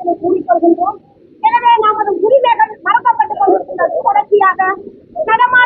கருத்தினை கூறிக்கொள்கின்றோம் எனவே நமது உரிமைகள் மறக்கப்பட்டு கொண்டிருக்கின்றது தொடர்ச்சியாக நடமா